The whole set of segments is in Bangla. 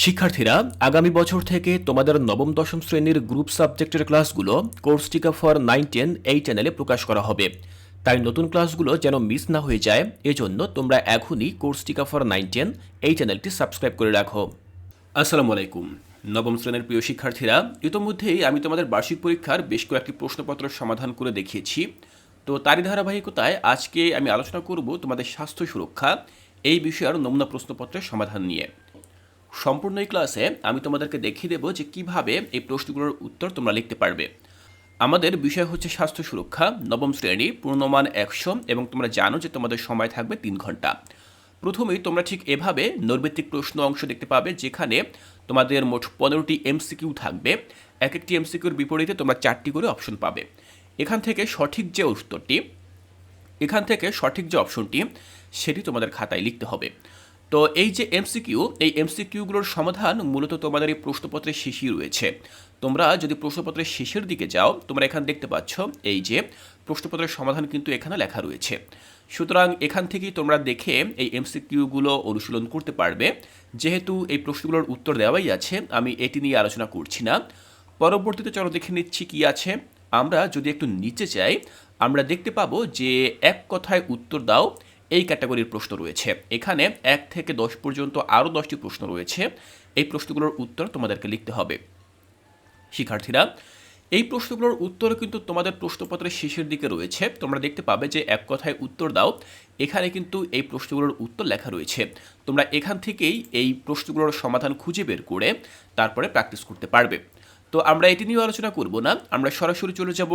শিক্ষার্থীরা, আগামী বছর থেকে তোমাদের নবম, দশম শ্রেণির গ্রুপ সাবজেক্টের ক্লাসগুলো কোর্স টিকা ফর নাইন, টেন এই চ্যানেলে প্রকাশ করা হবে। তাই নতুন ক্লাসগুলো যেন মিস না হয়ে যায়, এজন্য তোমরা এখনই কোর্স টিকা ফর নাইন, টেন এই চ্যানেলটি সাবস্ক্রাইব করে রাখো। আসসালামু আলাইকুম। নবম শ্রেণির প্রিয় শিক্ষার্থীরা, ইতোমধ্যেই আমি তোমাদের বার্ষিক পরীক্ষার বেশ কয়েকটি প্রশ্নপত্র সমাধান করে দেখিয়েছি। তো তারই ধারাবাহিকতায় আজকে আমি আলোচনা করব তোমাদের স্বাস্থ্য সুরক্ষা, এই বিষয়ের নমুনা প্রশ্নপত্রের সমাধান নিয়ে। সম্পূর্ণ এই ক্লাসে আমি তোমাদেরকে দেখিয়ে দেবো যে কীভাবে এই প্রশ্নগুলোর উত্তর তোমরা লিখতে পারবে। আমাদের বিষয় হচ্ছে স্বাস্থ্য সুরক্ষা, নবম শ্রেণি, পূর্ণমান একশো এবং তোমরা জানো যে তোমাদের সময় থাকবে তিন ঘণ্টা। প্রথমেই তোমরা ঠিক এভাবে নৈর্ব্যক্তিক প্রশ্ন অংশ দেখতে পাবে যেখানে তোমাদের মোট পনেরোটি এমসিকিউ থাকবে। এক একটি এমসিকিউর বিপরীতে তোমরা চারটি করে অপশন পাবে। এখান থেকে সঠিক যে উত্তরটি, এখান থেকে সঠিক যে অপশনটি, সেটি তোমাদের খাতায় লিখতে হবে। তো এই যে এমসিকিউ এই এমসিকিউগুলোর সমাধান মূলত তোমাদের এই প্রশ্নপত্রের শেষই রয়েছে। তোমরা যদি প্রশ্নপত্রের শেষের দিকে যাও, তোমরা এখানে দেখতে পাচ্ছ এই যে প্রশ্নপত্রের সমাধান কিন্তু এখানে লেখা রয়েছে। সুতরাং এখান থেকেই তোমরা দেখে এই এমসিকিউগুলো অনুশীলন করতে পারবে। যেহেতু এই প্রশ্নগুলোর উত্তর দেওয়াই আছে, আমি এটি নিয়ে আলোচনা করছি না। পরবর্তীতে চলো দেখে নিচ্ছি কি আছে। আমরা যদি একটু নিচে যাই, আমরা দেখতে পাবো যে এক কথায় উত্তর দাও এই ক্যাটাগরির প্রশ্ন রয়েছে। এখানে এক থেকে দশ পর্যন্ত আরও দশটি প্রশ্ন রয়েছে। এই প্রশ্নগুলোর উত্তর তোমাদেরকে লিখতে হবে। শিক্ষার্থীরা, এই প্রশ্নগুলোর উত্তর কিন্তু তোমাদের প্রশ্নপত্রের শেষের দিকে রয়েছে। তোমরা দেখতে পাবে যে এক কথায় উত্তর দাও। এখানে কিন্তু এই প্রশ্নগুলোর উত্তর লেখা রয়েছে। তোমরা এখান থেকেই এই প্রশ্নগুলোর সমাধান খুঁজে বের করে তারপরে প্র্যাকটিস করতে পারবে। তো আমরা এটি নিয়ে আলোচনা করব না। আমরা সরাসরি চলে যাব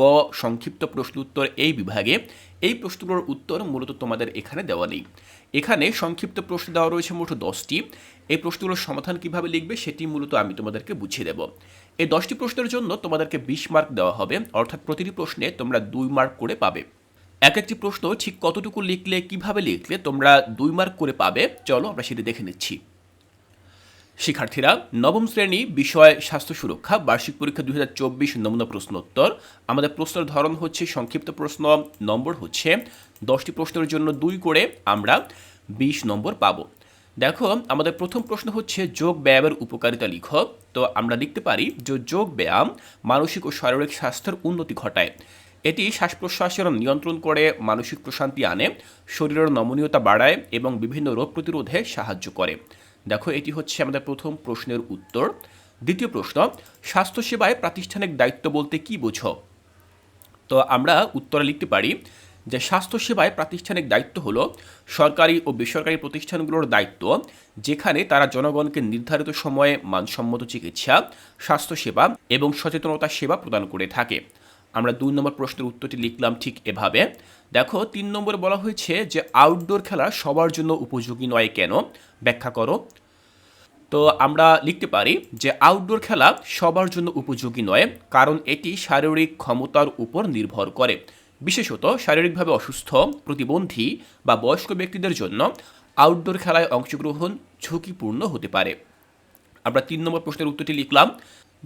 গ, সংক্ষিপ্ত প্রশ্ন উত্তর এই বিভাগে। এই প্রশ্নগুলোর উত্তর মূলত তোমাদের এখানে দেওয়া নেই। এখানে সংক্ষিপ্ত প্রশ্ন দেওয়া রয়েছে মোট দশটি। এই প্রশ্নগুলোর সমাধান কীভাবে লিখবে সেটি মূলত আমি তোমাদেরকে বুঝিয়ে দেব। এই দশটি প্রশ্নের জন্য তোমাদেরকে বিশ মার্ক দেওয়া হবে, অর্থাৎ প্রতিটি প্রশ্নে তোমরা দুই মার্ক করে পাবে। এক একটি প্রশ্ন ঠিক কতটুকু লিখলে, কীভাবে লিখলে তোমরা দুই মার্ক করে পাবে? চলো আমরা সেটি দেখে নিচ্ছি। শিক্ষার্থীরা নবম শ্রেণি বিষয় স্বাস্থ্য সুরক্ষা, বার্ষিক পরীক্ষা দুই হাজার চব্বিশ নমুনা প্রশ্নোত্তর। আমাদের প্রশ্নের ধরন হচ্ছে, সংক্ষিপ্ত প্রশ্ন নম্বর হচ্ছে, দশটি প্রশ্নের জন্য দুই করে আমরা বিশ নম্বর পাবো। দেখো, আমাদের প্রথম প্রশ্ন হচ্ছে, যোগ ব্যায়ামের উপকারিতা লিখ। তো আমরা লিখতে পারি যে যোগ ব্যায়াম মানসিক ও শারীরিক স্বাস্থ্যের উন্নতি ঘটায়। এটি শ্বাস প্রশ্বাসের নিয়ন্ত্রণ করে, মানসিক প্রশান্তি আনে, শরীরের নমনীয়তা বাড়ায় এবং বিভিন্ন রোগ প্রতিরোধে সাহায্য করে। দেখো, এটি হচ্ছে আমাদের প্রথম প্রশ্নের উত্তর। দ্বিতীয় প্রশ্ন, স্বাস্থ্যসেবায় প্রাতিষ্ঠানিক দায়িত্ব বলতে কি বোঝো? তো আমরা উত্তরে লিখতে পারি যে, স্বাস্থ্যসেবায় প্রাতিষ্ঠানিক দায়িত্ব হলো সরকারি ও বেসরকারি প্রতিষ্ঠানগুলোর দায়িত্ব, যেখানে তারা জনগণকে নির্ধারিত সময়ে মানসম্মত চিকিৎসা, স্বাস্থ্যসেবা এবং সচেতনতা সেবা প্রদান করে থাকে। আমরা দুই নম্বর প্রশ্নের উত্তরটি লিখলাম ঠিক এভাবে। দেখো, তিন নম্বরে বলা হয়েছে যে আউটডোর খেলা সবার জন্য উপযোগী নয় কেন? ব্যাখ্যা করো। তো আমরা লিখতে পারি যে আউটডোর খেলা সবার জন্য উপযোগী নয়, কারণ এটি শারীরিক ক্ষমতার উপর নির্ভর করে। বিশেষত শারীরিকভাবে অসুস্থ, প্রতিবন্ধী বা বয়স্ক ব্যক্তিদের জন্য আউটডোর খেলায় অংশগ্রহণ ঝুঁকিপূর্ণ হতে পারে। আমরা তিন নম্বর প্রশ্নের উত্তরটি লিখলাম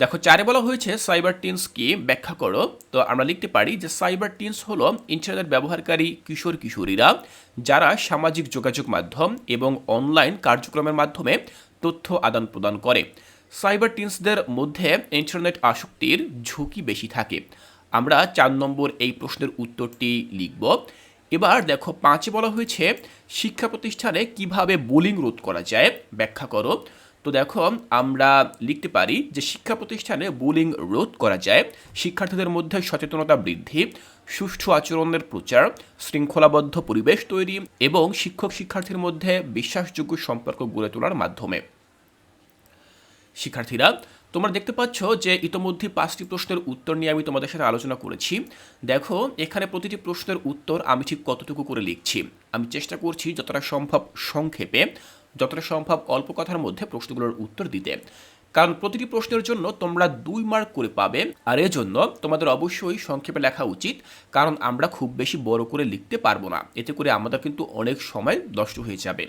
দেখো, চারে বলা হয়েছে সাইবার টিন্স কি ব্যাখ্যা করো। তো আমরা লিখতে পারি যে সাইবার টিন্স হলো ইন্টারনেট ব্যবহারকারী কিশোর কিশোরীরা যারা সামাজিক যোগাযোগ মাধ্যম এবং অনলাইন কার্যক্রমের মাধ্যমে তথ্য আদান প্রদান করে। সাইবার টিন্সদের মধ্যে ইন্টারনেট আসক্তির ঝুঁকি বেশি থাকে। আমরা চার নম্বর এই প্রশ্নের উত্তরটি লিখব। এবার দেখো, পাঁচে বলা হয়েছে, শিক্ষা প্রতিষ্ঠানে কীভাবে বোলিং রোধ করা যায়? ব্যাখ্যা করো। তো দেখো, আমরা লিখতে পারি যে শিক্ষা প্রতিষ্ঠানে বুলিং রোধ করা যায়, শিক্ষার্থীদের মধ্যে সচেতনতা বৃদ্ধি, সুষ্ঠু আচরণের প্রচার, শৃঙ্খলাবদ্ধ পরিবেশ তৈরি এবং শিক্ষক শিক্ষার্থীর মধ্যে বিশ্বাসযোগ্য সম্পর্ক গড়ে তোলার মাধ্যমে। শিক্ষার্থীরা, তোমরা দেখতে পাচ্ছ যে ইতোমধ্যে পাঁচটি প্রশ্নের উত্তর নিয়ে আমি তোমাদের সাথে আলোচনা করেছি। দেখো, এখানে প্রতিটি প্রশ্নের উত্তর আমি ঠিক কতটুকু করে লিখছি। আমি চেষ্টা করছি যতটা সম্ভব সংক্ষেপে। যতটা সম্ভব অল্প কথার মধ্যে প্রশ্নগুলোর উত্তর দিতে। কারণ প্রতিটি প্রশ্নের জন্য তোমরা দুই মার্ক করে পাবে। আর এজন্য তোমাদের অবশ্যই সংক্ষেপে লেখা উচিত, কারণ আমরা খুব বেশি বড় করে লিখতে পারব না। এতে করে আমাদের কিন্তু অনেক সময় নষ্ট হয়ে যাবে।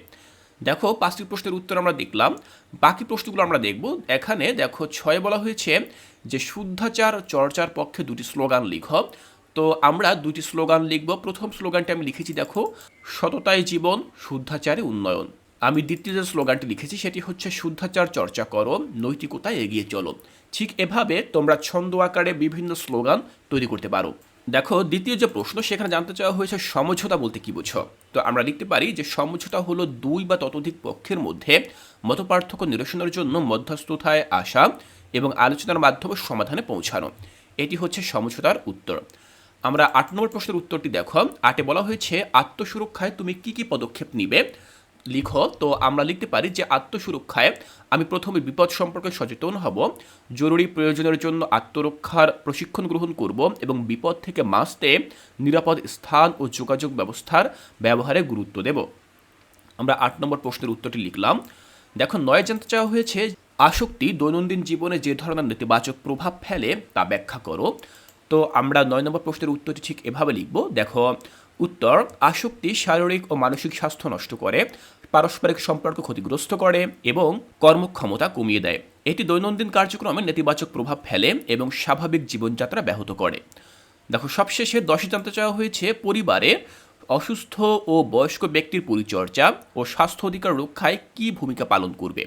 দেখো, পাঁচটি প্রশ্নের উত্তর আমরা দেখলাম। বাকি প্রশ্নগুলো আমরা দেখব। এখানে দেখো, ছয় বলা হয়েছে যে, শুদ্ধাচার চর্চার পক্ষে দুটি স্লোগান লিখ। তো আমরা দুটি স্লোগান লিখব। প্রথম স্লোগানটা আমি লিখেছি, দেখো সততায় জীবন, শুদ্ধাচারে উন্নয়ন। আমি দ্বিতীয় যে স্লোগানটি লিখেছি, সেটি হচ্ছে, শুদ্ধাচার চর্চা করো, নৈতিকতায় এগিয়ে চলো। ঠিক এভাবে তোমরা ছন্দ আকারে বিভিন্ন স্লোগান তৈরি করতে পারো। দেখো, দ্বিতীয় যে প্রশ্ন, সেখানে জানতে চাওয়া হয়েছে, সমঝোতা বলতে কি বুঝো? তো আমরা লিখতে পারি যে, সমঝোতা হলো দুই বা ততোধিক পক্ষের মধ্যে মতপার্থক্য নিরসনের জন্য মধ্যস্থতায় আসা এবং আলোচনার মাধ্যমে সমাধানে পৌঁছানো। এটি হচ্ছে সমঝোতার উত্তর। আমরা আট নম্বর প্রশ্নের উত্তরটি দেখো। আটে বলা হয়েছে, আত্মসুরক্ষায় তুমি কি কি পদক্ষেপ নিবে? লিখো। তো আমরা লিখতে পারি যে আত্মসুরক্ষায় আমি প্রথমে বিপদ সম্পর্কে সচেতন হব, জরুরি প্রয়োজনের জন্য আত্মরক্ষার প্রশিক্ষণ গ্রহণ করব এবং বিপদ থেকে বাঁচতে নিরাপদ স্থান ও যোগাযোগ ব্যবস্থার ব্যবহারে গুরুত্ব দেব। আমরা আট নম্বর প্রশ্নের উত্তরটি লিখলাম। দেখো, নয় জানতে চাওয়া হয়েছে, আসক্তি দৈনন্দিন জীবনে যে ধরনের নেতিবাচক প্রভাব ফেলে তা ব্যাখ্যা করো। তো আমরা নয় নম্বর প্রশ্নের উত্তরটি ঠিক এভাবে লিখব। দেখো উত্তর, আসক্তি, শারীরিক ও মানসিক স্বাস্থ্য নষ্ট করে, পারস্পরিক সম্পর্ক ক্ষতিগ্রস্ত করে এবং কর্মক্ষমতা কমিয়ে দেয়। এটি দৈনন্দিন কার্যক্রমে নেতিবাচক প্রভাব ফেলে এবং স্বাভাবিক জীবনযাত্রা ব্যাহত করে। দেখো, সবশেষে দশে জানতে চাওয়া হয়েছে, পরিবারে অসুস্থ ও বয়স্ক ব্যক্তির পরিচর্যা ও স্বাস্থ্য অধিকার রক্ষায় কী ভূমিকা পালন করবে?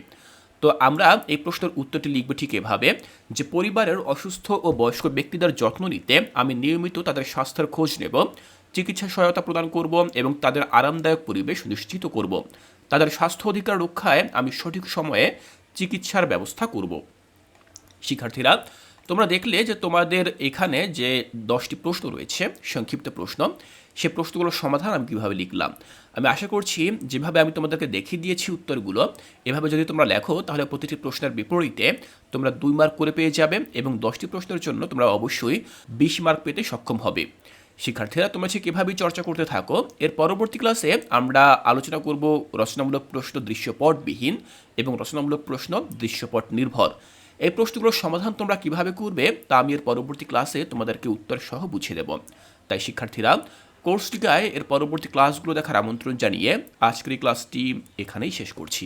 তো আমরা এই প্রশ্নের উত্তরটি লিখব ঠিক এভাবে, যে পরিবারের অসুস্থ ও বয়স্ক ব্যক্তিদের যত্ন নিতে আমি নিয়মিত তাদের স্বাস্থ্যের খোঁজ নেব চিকিৎসা সহায়তা প্রদান করব এবং তাদের আরামদায়ক পরিবেশ নিশ্চিত করব। তাদের স্বাস্থ্য অধিকার রক্ষায় আমি সঠিক সময়ে চিকিৎসার ব্যবস্থা করব। শিক্ষার্থীরা, তোমরা দেখলে যে তোমাদের এখানে যে দশটি প্রশ্ন রয়েছে, সংক্ষিপ্ত প্রশ্ন, সে প্রশ্নগুলোর সমাধান আমি কীভাবে লিখলাম? আমি আশা করছি যেভাবে আমি তোমাদেরকে দেখিয়ে দিয়েছি উত্তরগুলো, এভাবে যদি তোমরা লেখো, তাহলে প্রতিটি প্রশ্নের বিপরীতে তোমরা দুই মার্ক করে পেয়ে যাবে এবং দশটি প্রশ্নের জন্য তোমরা অবশ্যই বিশ মার্ক পেতে সক্ষম হবে। শিক্ষার্থীরা তোমরা ঠিক এভাবেই চর্চা করতে থাকো, এর পরবর্তী ক্লাসে আমরা আলোচনা করব রচনামূলক প্রশ্ন দৃশ্যপটবিহীন এবং রচনামূলক প্রশ্ন দৃশ্যপট নির্ভর। এই প্রশ্নগুলোর সমাধান তোমরা কীভাবে করবে, তা আমি এর পরবর্তী ক্লাসে তোমাদেরকে উত্তর সহ বুঝিয়ে দেব। তাই শিক্ষার্থীরা কোর্সটিকায় এর পরবর্তী ক্লাসগুলো দেখার আমন্ত্রণ জানিয়ে আজকের এই ক্লাসটি এখানেই শেষ করছি।